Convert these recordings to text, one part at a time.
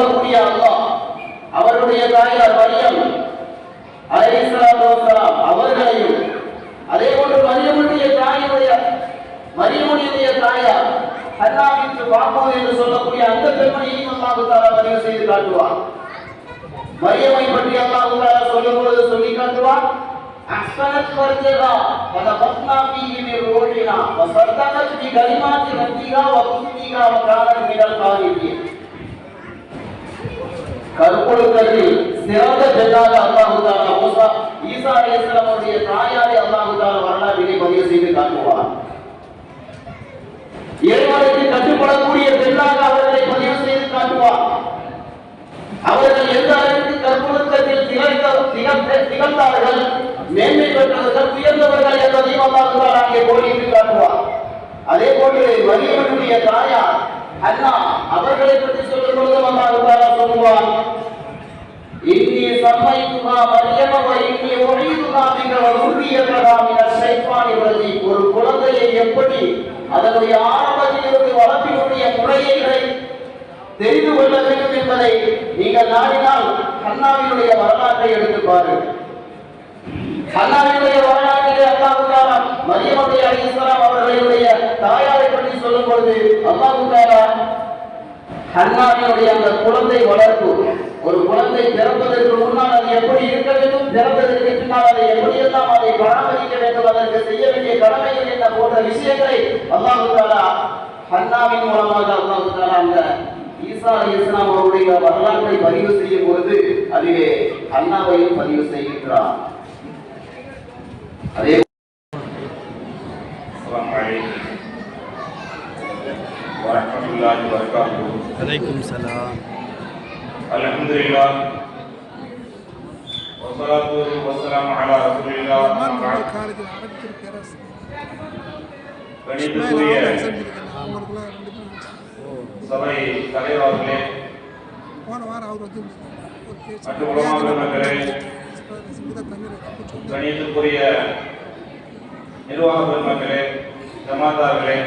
சொல்லக்கூடிய அல்லாஹ் அவருடைய தாயார் மரியம் அலைஹிஸ்ஸலாத்து வஸ்ஸலாம் அவர்களையும் அதே போன்று மரியமுடைய தாயுடைய மரியமுடைய தாயார் ஹன்னாவிற்கு பாப்போம் என்று சொல்லக்கூடிய அந்த பெண்மணியையும் அல்லாஹ் தாலா பதிவு செய்து காட்டுவார் மரியமை பற்றி அல்லாஹ் தாலா சொல்லும் பொழுது சொல்லி காட்டுவார் أحسنت فرجها ونفخنا فيه من روحنا وصدقت بكلمات ربها وكتبها وكانت من القانتين கற்பொழுக்கத்தில் சிறந்த பெண்ணாக அல்லாஹுதான மூசா ஈசா அலிஸ்லாம் அவருடைய தாயாரை அல்லாஹுதான வரலாற்றிலே பதிவு செய்து காட்டுவார் இறைவனுக்கு கட்டுப்படக்கூடிய பெண்ணாக அவர்களை பதிவு செய்து காட்டுவார் அவர்கள் எந்த அளவிற்கு கற்பொழுக்கத்தில் திகழ்ந்த திகழ்ந்தார்கள் மேன்மை பெற்றவர்கள் உயர்ந்தவர்கள் என்பதையும் அல்லாஹுதான் அங்கே கோடிட்டு காட்டுவார் அதே போன்று மரியவனுடைய தாயார் அண்ணா அவர்களை பற்றி சொல்லும் பொழுதும் அல்லாஹுதான் தாலா சொல்லுவார் இன்னி சம்மைத்துகா மரியம வ இன்னி ஒழிதுகா மிக உறுதியற்றதா மிக சைப்பானி பிரதி. ஒரு குழந்தையை எப்படி அதனுடைய ஆரம்பத்திலிருந்து வளர்ப்பினுடைய முறைகளை தெரிந்து கொள்ள வேண்டும் என்பதை நீங்கள் நாடினால் கண்ணாவினுடைய வரலாற்றை எடுத்து பாருங்கள். கண்ணாவினுடைய வரலாற்றிலே அல்லாஹ் தஆலா மரியமுடைய அலைஹிஸ்ஸலாம் அவர்களுடைய தாயாரை பற்றி சொல்லும் பொழுது அல்லாஹ் கண்ணாடியுடைய அந்த குழந்தை வளர்ப்பு ஒரு குழந்தை பிறப்பதற்கு முன்னால் அது எப்படி இருக்க வேண்டும் பிறப்பதற்கு பின்னால் அதை எப்படியெல்லாம் அதை பராமரிக்க வேண்டும் அதற்கு செய்ய வேண்டிய கடமைகள் என்ன போன்ற விஷயங்களை அல்லாஹ் தஆலா ஹன்னாவின் மூலமாக அல்லாஹ் அந்த ஈசா இஸ்லாம் அவருடைய வரலாற்றை பதிவு செய்யும் பொழுது அதிலே அண்ணாவையும் பதிவு செய்கின்றார் அதே الله وبركاته عليكم السلام الحمد لله والصلاة والسلام على رسول الله أما بعد خارج العرب تركيا راس கணிதத்துக்குரிய அவங்களுக்குலாம் ரெண்டு பேரும் சபை தலைவர் அவர்களே போன வாரம் அவர் வந்து ஒரு பேச்சு மற்ற உலக மக்களே சங்கீத தண்ணீர் சொன்னார் கணிதத்துக்குரிய நிர்வாக பெருமக்களே ஜமாத்தார்களே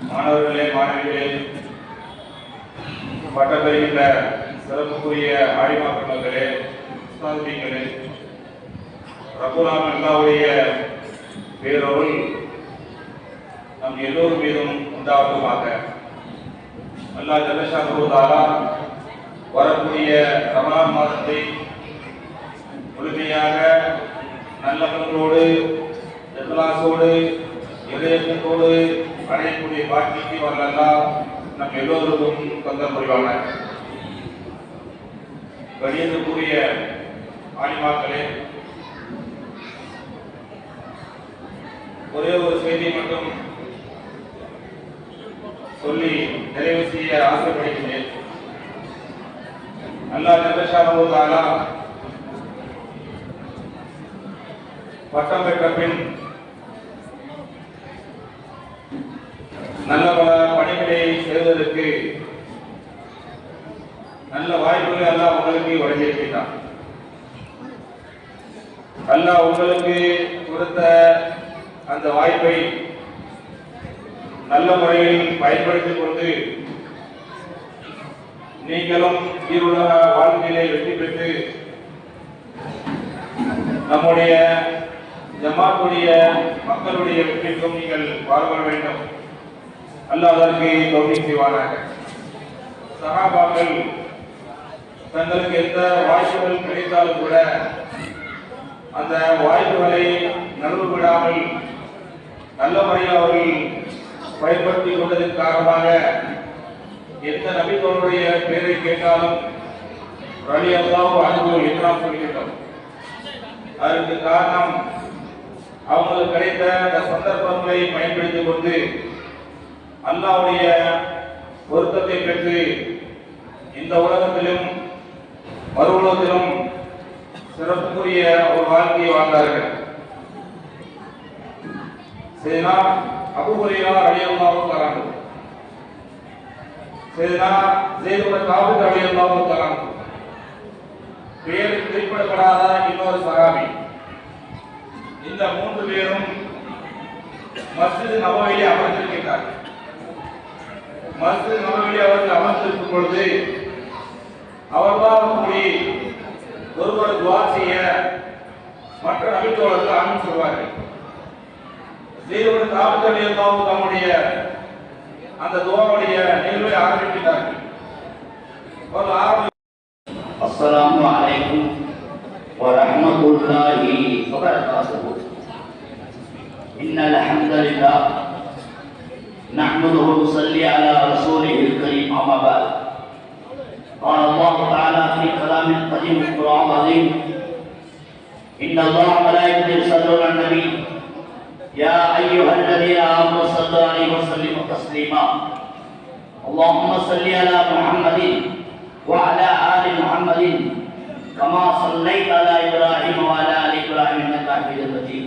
மாணவர்களே மாணவிகளே பட்டம் பெறுகின்ற சிறப்புக்குரிய ஆழிமா பெருமக்களே உஸ்தாதுங்களே ரகுலாம் அல்லாவுடைய பேரொருள் நம் எல்லோர் மீதும் உண்டாவதுமாக அல்லாஹ் ஜல்லஷானுதாலா வரக்கூடிய ரமணான் மாதத்தை முழுமையாக நல்லவர்களோடு எதிராசோடு இதயத்தோடு அடையக்கூடிய பாக்கிக்கு வரலாம் நம் எல்லோருக்கும் தந்த புரிவாங்க கணியத்துக்குரிய ஆலிமாக்களே ஒரே ஒரு செய்தி மட்டும் சொல்லி நிறைவு செய்ய ஆசைப்படுகிறேன் அல்லா ஜல்லஷானுதாலா பட்டம் பெற்ற பின் நல்ல பல பணிகளை செய்வதற்கு நல்ல வாய்ப்புகளை எல்லாம் உங்களுக்கு வழங்கியிருக்கிறான் அல்லாஹ் உங்களுக்கு கொடுத்த அந்த வாய்ப்பை நல்ல முறையில் பயன்படுத்திக் கொண்டு நீங்களும் ஈருலக வாழ்க்கையிலே வெற்றி பெற்று நம்முடைய ஜமாத்துடைய மக்களுடைய வெற்றிக்கும் நீங்கள் வாழ்வர வேண்டும். அல்லாஹ் அதற்கு கௌரவி செய்வானாக. சகாபாக்கள் தங்களுக்கு எந்த வாய்ப்புகள் கிடைத்தாலும் கூட அந்த வாய்ப்புகளை நழுவு விடாமல் நல்ல முறையில் அவர்கள் பயன்படுத்திக் கொண்டதன் காரணமாக எந்த நபித்தோருடைய பெயரை கேட்டாலும் ரலி அல்லாவும் அனுபவம் என்றால் சொல்கின்றோம் அதற்கு காரணம் அவங்களுக்கு கிடைத்த அந்த சந்தர்ப்பங்களை பயன்படுத்திக் கொண்டு அல்லாவுடைய பொருத்தத்தை பெற்று இந்த உலகத்திலும் மறு உலகத்திலும் சிறப்புக்குரிய ஒரு வாழ்க்கையை வாழ்ந்தார்கள். சரினா அபுகுரையா அழியல்லாவும் தராங்க சரினா ஜெயிலுடைய காவல் அழியல்லாவும் தராங்க பெயர் குறிப்பிடப்படாத இன்னொரு சகாபி. இந்த மூன்று பேரும் மஸ்ஜித் நபவியில் அமர்ந்திருக்கின்றார்கள். மஸ்ஜித் நபவியில் அவர்கள் அமர்ந்து அமர்ந்திருக்கும் பொழுது அவர்தான் கூடி ஒருவர் துவா செய்ய மற்ற நபித்தோழர்கள் ஆமீன் சொல்வார்கள் சீருடன் தாபத்தடியல்லாவும் தம்முடைய அந்த துவாவுடைய நிகழ்வை ஆரம்பிக்கிறார்கள் ஒரு ஆரம்பி السلام عليكم ورحمة الله وبركاته إن الحمد لله نحمده ونصلي على رسوله الكريم، أما بعد. قال الله تعالى في كلام القديم القرآن العظيم، إن الله وملائكته يصلون على النبي. يا أيها الذين آمنوا صلوا عليه وسلموا تسليما. اللهم صل على محمد وعلى آل محمد كما صليت على إبراهيم وعلى آل إبراهيم إنك حميد مجيد.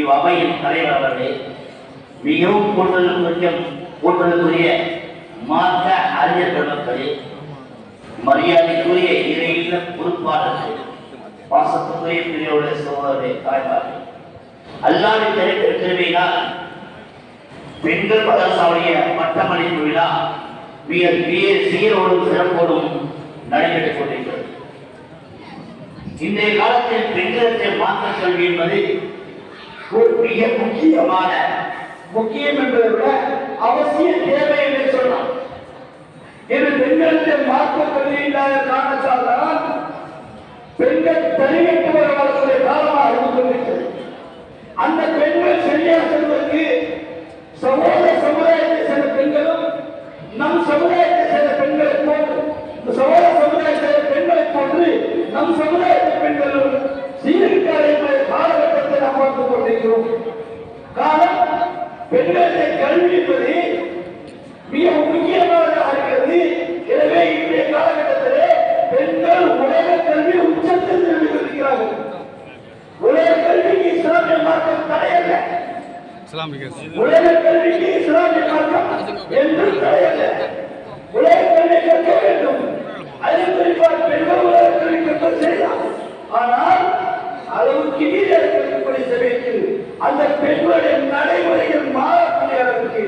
இவ்வவையின் தலைவர் அவர்களே மிகவும் போற்றலுக்குரிய போற்றலுக்குரிய மாற்ற அறிஞர் பெருமக்களே மரியாதைக்குரிய இறையில பொறுப்பாளர்கள் பாசத்துக்குரிய பிரியோட சோதரே தாய்மார்கள். அல்லாவின் திரைத்திருக்கிறவையினால் பெண்கள் பதசாவுடைய பட்டமளிப்பு விழா மிக மிக சீரோடும் சிறப்போடும் நடைபெற்றுக் கொண்டிருக்கிறது. இன்றைய காலத்தில் பெண்களுக்கு மாற்ற கல்வி என்பது ஒரு மிக முக்கியமான முக்கியம் என்பதை விட அவசிய தேவை என்று சொல்லலாம் இது பெண்களுக்கு மாற்ற கல்வி இல்லாத காரணத்தால் தான் பெண்கள் தனியட்டு வரக்கூடிய காலமாக இருந்து கொண்டிருக்கிறது. அந்த பெண்கள் சரியா செல்வதற்கு சமூக சமுதாயத்தை சேர்ந்த பெண்களும் நம் சமுதாயத்தை சேர்ந்த பெண்களை போன்று இந்த சமூக சமுதாயத்தை சேர்ந்த பெண்களை போன்று நம் சமுதாயத்தை பெண்களும் சீர்காழி என்ற காலகட்டத்தை நாம் பார்த்துக் கொண்டிருக்கிறோம். காரணம் பெண்களுடைய கல்வி என்பது மிக முக்கியமானதாக இருக்கிறது. எனவே இன்றைய காலகட்டத்திலே பெண்கள் உலக கல்வி உச்சத்தில் நின்று கொண்டிருக்கிறார்கள். உலக கல்விக்கு இஸ்லாமிய மார்க்கம் தடையல்ல. உலக கல்விக்கு இஸ்லாமிய மார்க்கம் என்று தடையல்ல. உலக கல்வி கற்க வேண்டும். அதில் குறிப்பாக பெண்கள் உலக கல்வி கற்க செய்யலாம். ஆனால் அளவுக்கு மீறி இருக்கக்கூடிய சமயத்தில் அந்த பெண்களுடைய நடைமுறைகள் மாறக்கூடிய அளவுக்கு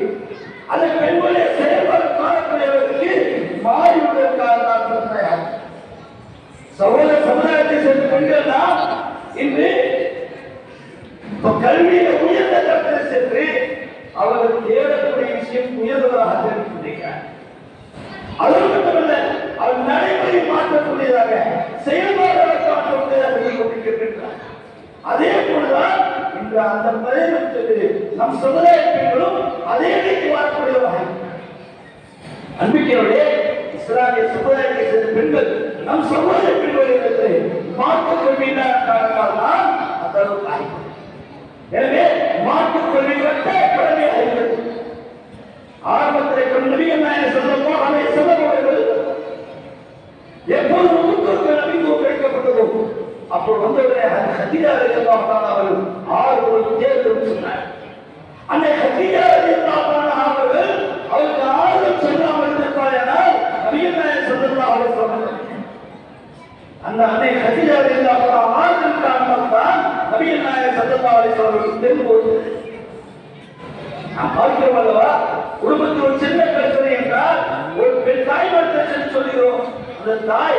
அந்த பெண்களுடைய செயல்பாடு மாறக்கூடிய அளவுக்கு மாறிவிடுவதற்காக நான் சொல்றேன் சகோதர சமுதாயத்தை சேர்ந்த பெண்கள் தான் இன்று கல்வியில உயர்ந்த கட்டத்தில் சென்று அவர்கள் தேடக்கூடிய விஷயம் உயர்ந்ததாக தெரிவித்திருக்கிறார். அது மட்டுமல்ல அவர் நடைமுறை மாற்றக்கூடியதாக செயல்பாடுகளை மாற்றக்கூடியதாக கொண்டிருக்கின்றார். அதே அந்த பதினெட்டு நம் சமுதாய பெண்களும் அதே நிலைக்கு வகை. அன்பிக்கையோட இஸ்லாமிய சமுதாயத்தை சேர்ந்த பெண்கள் நம் சமுதாய பெண்களிடத்தை மாற்றுக் கொள்கையினால் காரணத்தால் தான் அந்த அளவுக்கு ஆகிறது எனவே அந்த அன்னை ஹதீஜா ரலியல்லாஹு ஆறுதல் காரணமாக தான் நபிகள் நாயகம் ஸல்லல்லாஹு தெரிந்து நாம் பார்க்கிறோம் அல்லவா? குடும்பத்தில் ஒரு சின்ன பிரச்சனை என்றால் ஒரு பெண் தாய்மார்த்தம் சொல்கிறோம். அந்த தாய்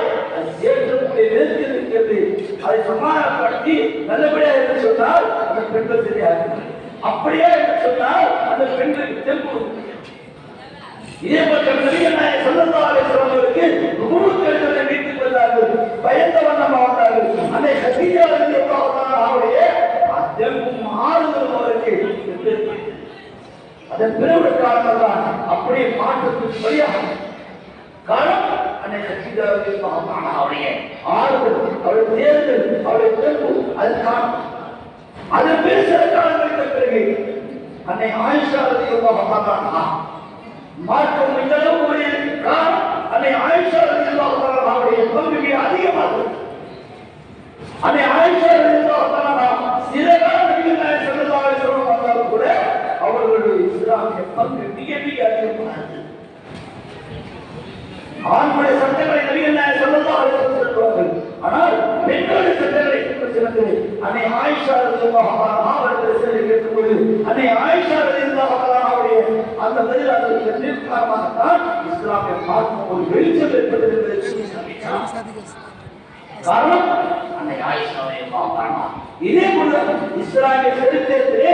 ஏற்றக்கூடிய நேரத்தில் இருக்கிறது. அதை சமாதானப்படுத்தி நல்லபடியா என்று சொன்னால் அந்த பெண்கள் தெரியாது. அப்படியே என்று சொன்னால் அந்த பெண்களுக்கு தெம்பு. இதே போன்ற நபிகள் நாயக ஸல்லல்லாஹு அலைஹி வஸல்லம் அவருக்கு குருவுக்கு வீட்டுக்கு வந்தார்கள் பயந்த வண்ணமாக வந்தார்கள் அந்த ஹதீஜா ரலியல்லாஹு தஆலா அவருடைய அத்தெம்பும் ஆறுதலும் அவருக்கு அதன் பிறகு காரணம் தான் அப்படியே மாற்றத்துக்கு வழியாகும் காரணம் அன்னை சச்சிதாவுக்கு அவருடைய ஆறுதல் அவருடைய தேர்தல் அவருடைய பிறப்பு அது காரணம். அது பேர் சில காலம் பிறகு அன்னை ஆயிஷா ரலியல்லாஹு மாற்றம் இந்த அளவு ஒரு காரணம் அன்னை ஆயிஷா ரலியல்லாஹு தஆலா அவருடைய பங்கு மிக அதிகமாக இருந்தது. அன்னை ஆயிஷா ரலியல்லாஹு தஆலா சில காலம் நபிகள் நாயகம் ஸல்லல்லாஹு அலைஹி வஸல்லம் வந்தாலும் கூட அவர்களுடைய இஸ்லாமிய பங்கு மிக மிக அதிகமாக ஆண்களுடைய சட்டங்களை நபிகள் நாயகம் ஆனால் பெண்களுடைய சட்டங்களை கொண்டு சிறந்து ஆயிஷா அவர்கள் சென்று கேட்டபோது அன்னை ஆயிஷா அவருடைய அந்த பதிலாளருக்கு நிற்காமத்தான் இஸ்லாமிய ஒரு வெளிச்சம் ஏற்பட்டது என்பதை காரணம் அந்த காரணம் அன்னை இதே போல இஸ்லாமிய சரித்திரத்திலே